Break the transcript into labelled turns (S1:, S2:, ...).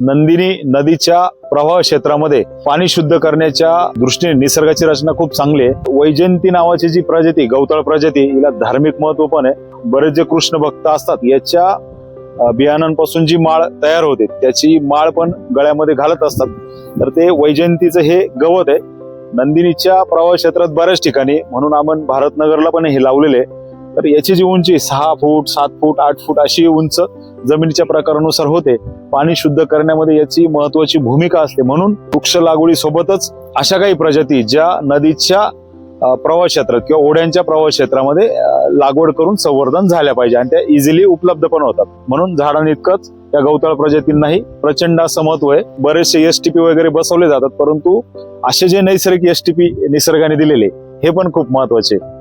S1: नंदिनी नदीच्या प्रवाह क्षेत्रामध्ये पाणी शुद्ध करण्याच्या दृष्टीने निसर्गाची रचना खूप चांगली आहे. वैजयंती नावाची जी प्रजाती गवताळ प्रजाती हिला धार्मिक महत्त्व पण आहे. बरेच जे कृष्ण भक्त असतात याच्या बियाणांपासून जी माळ तयार होते त्याची माळ पण गळ्यामध्ये घालत असतात. तर ते वैजयंतीचं हे गवत आहे. नंदिनीच्या प्रवाह क्षेत्रात बऱ्याच ठिकाणी म्हणून आपण भारतनगरला पण हे लावलेले आहे. तर याची जी उंची सहा फूट सात फूट आठ फूट अशी उंच जमिनीच्या प्रकारानुसार होते. पाणी शुद्ध करण्यामध्ये याची महत्वाची भूमिका असते. म्हणून वृक्ष लागवडी सोबतच अशा काही प्रजाती ज्या नदीच्या प्रवाह क्षेत्रात किंवा ओढ्यांच्या प्रवाह क्षेत्रामध्ये लागवड करून संवर्धन झाल्या पाहिजे आणि त्या इझिली उपलब्ध पण होतात. म्हणून झाडांइतकंच या गवताळ प्रजातींनाही प्रचंड असं महत्त्व आहे. बरेचसे एस टी पी वगैरे बसवले जातात परंतु असे जे नैसर्गिक एस टी पी निसर्गाने दिलेले हे पण खूप महत्त्वाचे आहे.